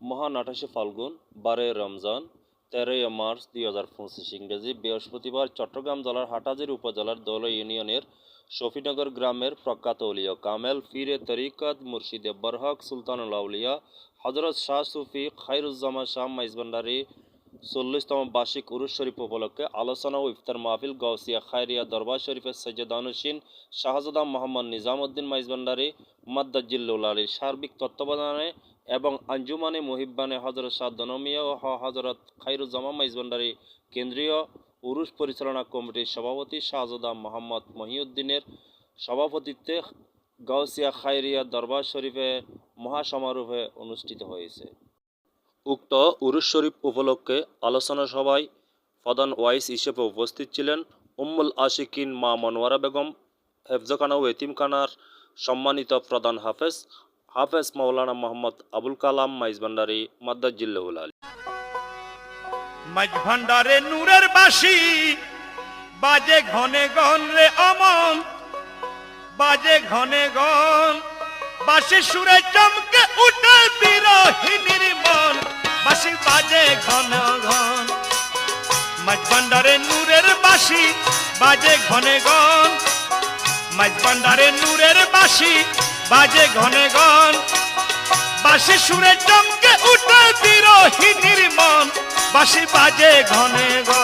মহান আঠাশে ফাল্গুন, বারোই রমজান, তেরোই মার্চ দুই হাজার পঁচিশ ইংরেজি বৃহস্পতিবার চট্টগ্রাম জেলার হাটাজারি উপজেলার দৌল ইউনিয়নের শফিনগর গ্রামের প্রখ্যাত উলিয়া কামেল ফিরে তরিকত মুর্শিদে বরহক সুলতানুল আউলিয়া হজরত শাহ সুফি খাইরুজ্জামান শাহ মাইজভান্ডারি চল্লিশতম বার্ষিক উরুস শরীফ উপলক্ষে আলোচনা ও ইফতার মাহফিল গৌসিয়া খায়রিয়া দরবার শরীফের সৈয়দানুসিন শাহজাদা মোহাম্মদ নিজামুদ্দিন মাইজভান্ডারি মাদ্দাজিল্লুল আলীর সার্বিক তত্ত্বাবধানে এবং আঞ্জুমানে মুহিব্বানে হজরত শাহ দনমিয়া ও হজরত খাইরুজ্জামান মাইজভান্ডারি কেন্দ্রীয় উরুস পরিচালনা কমিটির সভাপতি শাহজাদা মোহাম্মদ মহিউদ্দিনের সভাপতিত্বে গাউসিয়া খায়রিয়া দরবার শরীফে মহাসমারোহে অনুষ্ঠিত হয়েছে। উক্ত উরুস শরীফ উপলক্ষে আলোচনা সভায় প্রধান ওয়াইস হিসেবে উপস্থিত ছিলেন উম্মুল আশিকিন মা মনোয়ারা বেগম হেফজখানা ও এতিমখানার সম্মানিত প্রধান হাফেজ হাফেজ মৌলানা মোহাম্মদ আবুল কালাম মাইজভান্ডারি মাদ্দাজিল্লাহুল আলী। মাঝ ভান্ডারে নূরের বাসি বাজে ঘনে গন রে অমন, বাজে ঘনে গন বাসি সুরে চমকে উঠে বিরোহিনীর মন বাসি বাজে ঘন ঘন মাঝ ভান্ডারে নূরের বাসি বাজে ঘনে গন মাঝ ভান্ডারে নূরের বাসি বাজে ঘনে গন বাসি সুরে চমকে উঠে বিরোহী নির্মাণ বাসি বাজে ঘনে ঘন